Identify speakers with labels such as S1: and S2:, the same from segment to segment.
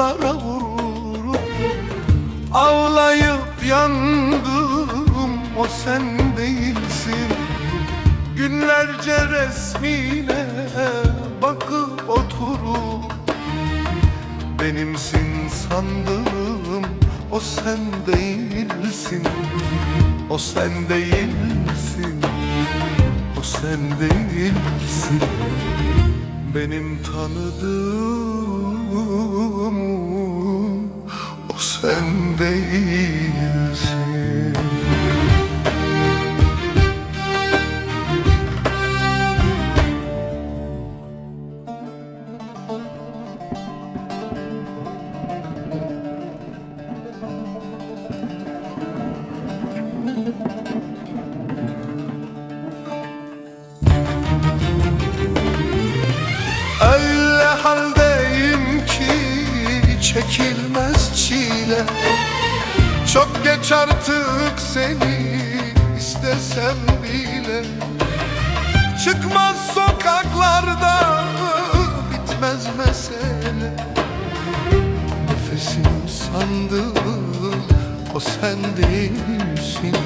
S1: dağlara vurur Ağlayıp yandım o sen değilsin. Günlerce resmine bakıp oturup Benimsin sandım o sen değilsin. O sen değilsin. O sen değilsin Benim tanıdığım O sen değilsin Öyle haldeyim ki çekilmez çile. Çok geç artık seni istesem bile. Çıkmaz sokaklarda bitmez mesele. Nefesim sandım o sen değilsin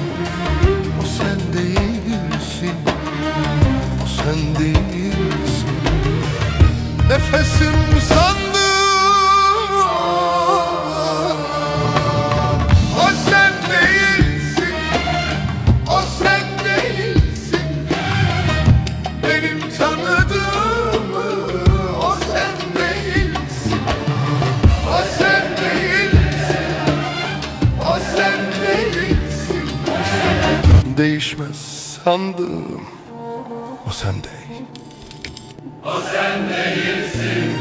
S1: Nefesim sandım O sen değilsin O sen değilsin. Benim tanıdığım O sen değilsin. O sen değilsin O sen değilsin. Değişmez sandım O sen değil O sen değilsin